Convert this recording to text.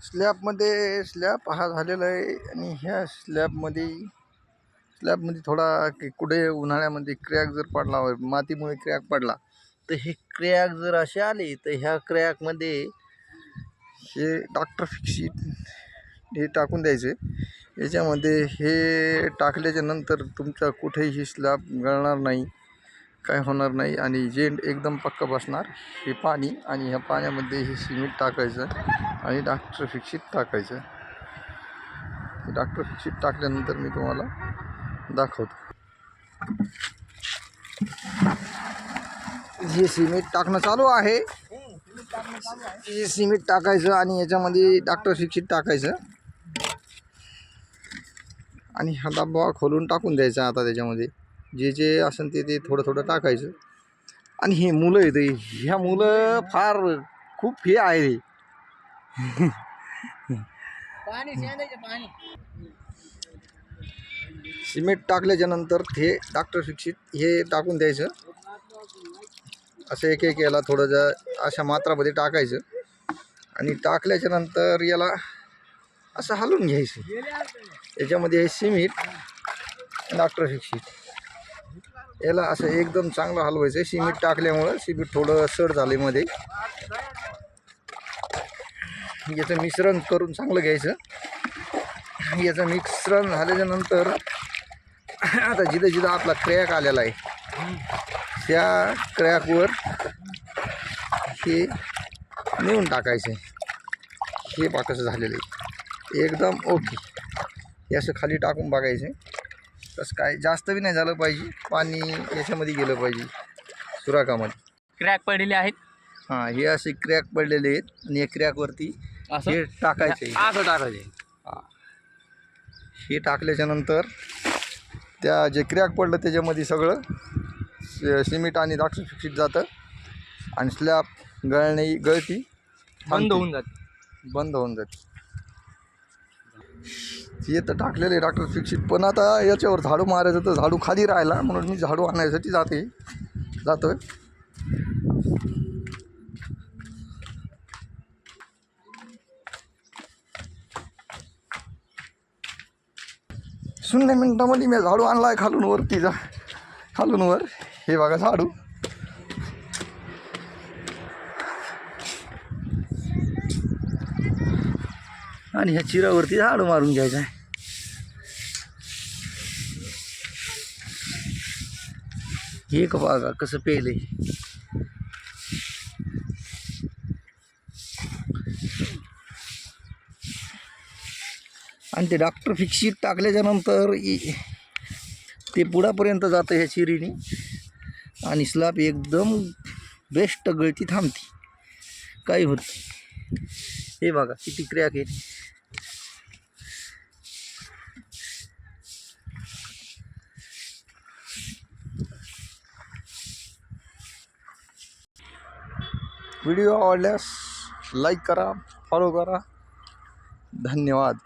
स्लॅबमध्ये स्लॅब हा झालेला आहे आणि ह्या स्लॅबमध्ये स्लॅबमध्ये थोडा की कुठे उन्हाळ्यामध्ये क्रॅक जर पडला मातीमुळे क्रॅक पडला तर हे क्रॅक जर असे आले तर ह्या क्रॅकमध्ये हे डॉक्टर फिक्सी हे टाकून द्यायचे. याच्यामध्ये हे टाकल्याच्या नंतर तुमचा कुठेही स्लॅब गळणार नाही. काय होणार नाही आणि जे एकदम पक्क बसणार हे पाणी आणि ह्या पाण्यामध्ये हे सिमेंट टाकायचं आणि डॉक्टर फिक्सिट टाकायचं. डॉक्टर फिक्सिट टाकल्यानंतर मी तुम्हाला दाखवतो. हे सिमेंट टाकणं चालू आहे. हे सिमेंट टाकायचं आणि याच्यामध्ये डॉक्टर फिक्सिट टाकायचं. आणि हा डब्बा खोलून टाकून द्यायचा आता त्याच्यामध्ये. जे जे असेल ते ते थोडं थोडं टाकायचं. आणि हे मुलं येते ह्या मुलं फार खूप हे आहे. सिमेंट टाकल्याच्या नंतर हे डॉक्टर शिक्षित हे टाकून द्यायचं. असं एक एक याला थोडं अशा मात्रामध्ये टाकायचं. आणि टाकल्याच्या नंतर याला असं हलवून घ्यायचं. याच्यामध्ये हे सिमेंट डॉक्टर शिक्षित. याला असं एकदम चांगलं हलवायचं. आहे सिमेंट टाकल्यामुळं सिमेंट थोडं सड झाले मध्ये. याचं मिश्रण करून चांगलं घ्यायचं. याचं मिश्रण झाल्याच्यानंतर आता जिथं जिथं आपला क्रॅक आलेला आहे त्या क्रॅकवर हे नेऊन टाकायचं. हे पाकसं झालेलं आहे. एकदम ओके. हे असं खाली टाकून बघायचं. तसं काय जास्त बी नाही झालं पाहिजे. पाणी याच्यामध्ये गेलं पाहिजे. सुराखामध्ये. क्रॅक पडलेले आहेत? हां हे असे क्रॅक पडलेले आहेत आणि या क्रॅकवरती असं? हे टाकायचे असं टाकायचे. हे. टाकल्याच्या नंतर त्या जे क्रॅक पडलं त्याच्यामध्ये सगळं स- सिमेंट आणि द्राक्ष फिक्सिट जातं आणि स्लॅब गळणे गळती बंद. होऊन जाते. बंद होऊन जाते. हे तर टाकलेलं आहे डॉक्टर फिक्सिट पण आता याच्यावर झाडू मारायचं तर झाडू खाली राहिला म्हणून मी झाडू आणायसाठी जाते. जातोय. शून्य मिनटामध्ये मी झाडू आणलाय खालून वरती जा खालून वर. हे बघा झाडू. आणि ह्या चिरावरती झाड मारून घ्यायचं आहे. हे का बघा कसं पेले. आणि ते डॉक्टर फिक्सिट टाकल्याच्या नंतर ते पुढापर्यंत जातं ह्या चिरीने. आणि स्लॅब एकदम बेस्ट गळती थांबते. काही होत नाही. हे बघा किती क्रॅक आहे व्हिडिओ आवडल्यास लाईक करा फॉलो करा। धन्यवाद।